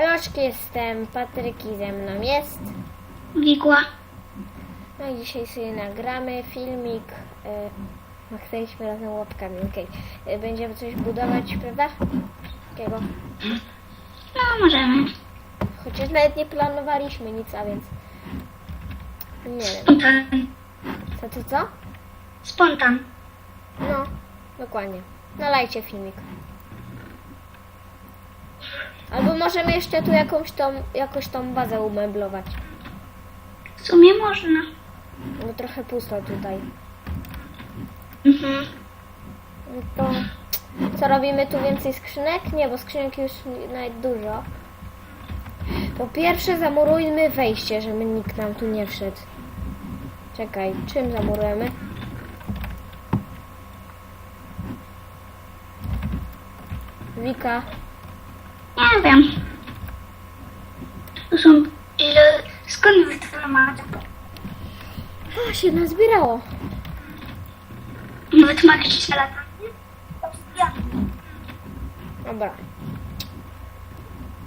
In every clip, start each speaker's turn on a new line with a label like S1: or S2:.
S1: Eloczki jestem, Patryki ze mną jest.
S2: Wigła.
S1: No i dzisiaj sobie nagramy filmik. Machnęliśmy razem łapkami, okej. E, Będziemy coś budować, prawda? Takiego.
S2: No, możemy.
S1: Chociaż nawet nie planowaliśmy nic, a więc... Nie wiem.
S2: Spontan.
S1: Co, co, co?
S2: Spontan.
S1: No, dokładnie. Nalajcie filmik. Albo możemy jeszcze tu jakąś tą, jakoś tą bazę umeblować.
S2: W sumie można.
S1: No trochę pusto tutaj.
S2: Mhm.
S1: No to co robimy tu więcej skrzynek? Nie, bo skrzynek już nawet dużo. Po pierwsze zamurujmy wejście, żeby nikt nam tu nie wszedł. Czekaj, czym zamurujemy? Wika,
S2: Nie wiem. Tu są... Ile... Skąd wy to macie?
S1: a się nazbierało.
S2: Nawet ma jakieś lata.
S1: Dobra.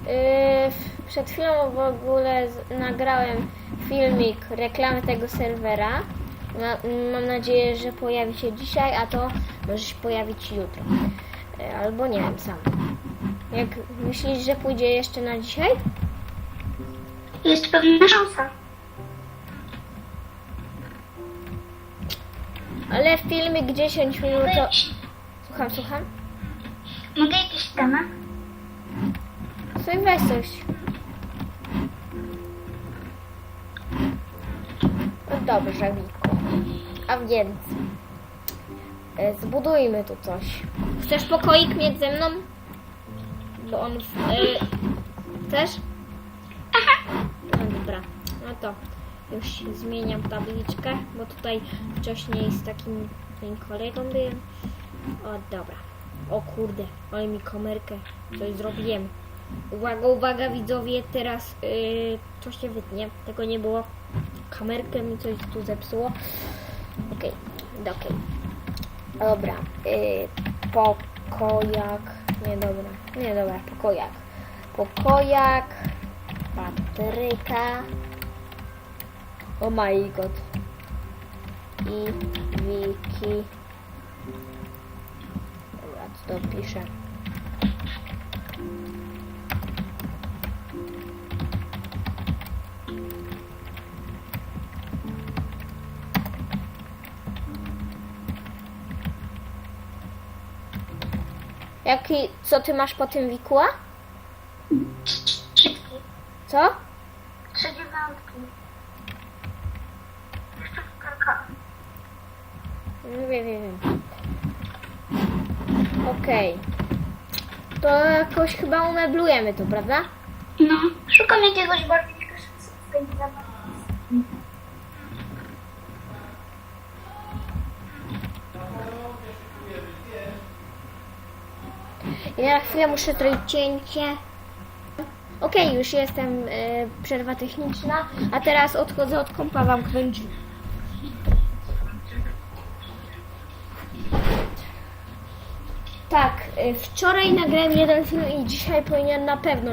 S1: Yy, przed chwilą w ogóle z- nagrałem filmik reklamy tego serwera. Ma, mam nadzieję, że pojawi się dzisiaj, a to może się pojawić jutro. Yy, albo nie wiem sam. Jak myślisz, że pójdzie jeszcze na dzisiaj?
S2: Jest pewna szansa.
S1: Ale filmik 10 minut to... Słucham, słucham?
S2: mogę jakiś temat?
S1: Słuchaj, weź coś. No dobrze, Wiku. A więc e, zbudujmy tu coś. Chcesz pokoik mieć ze mną? Bo on... E, chcesz? No dobra. No to już zmieniam tabliczkę, bo tutaj wcześniej z takim moim kolegą byłem. O, dobra. O kurde, ale mi komerkę coś zrobiłem. Uwaga, uwaga widzowie, teraz yy, coś się wytnie. Tego nie było. Kamerkę mi coś tu zepsuło. Okej, okay, okej. Dobra, yy, pokojak. Nie dobra, nie dobra, pokojak. Pokojak. Patryka. Oh my god. I Wiki. Dobra, co to piszę? Jaki, co ty masz po tym wikła?
S2: Wszystkie.
S1: Co?
S2: Trzy dziewiątki. Jeszcze kilka.
S1: No wiem, wiem, wiem. Okej. To jakoś chyba umeblujemy to, prawda?
S2: No, szukam jakiegoś bardziej specjalnego zabawy.
S1: Ja na chwilę muszę zrobić cięcie. Okej, już jestem, e, przerwa techniczna, a teraz odchodzę od kąpa, wam drzwi. Tak, e, wczoraj nagrałem jeden film i dzisiaj powinien na pewno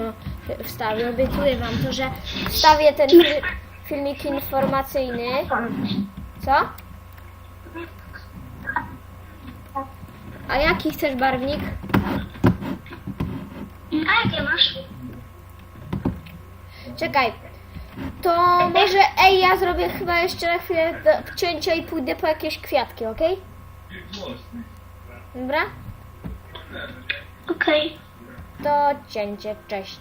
S1: wstawić. Obiecuję wam to, że wstawię ten fil filmik informacyjny. Co? A jaki chcesz barwnik?
S2: A jakie masz?
S1: Czekaj. To może, ej, ja zrobię chyba jeszcze na chwilę do cięcia i pójdę po jakieś kwiatki, ok? Dobra?
S2: Okej.
S1: To cięcie, cześć.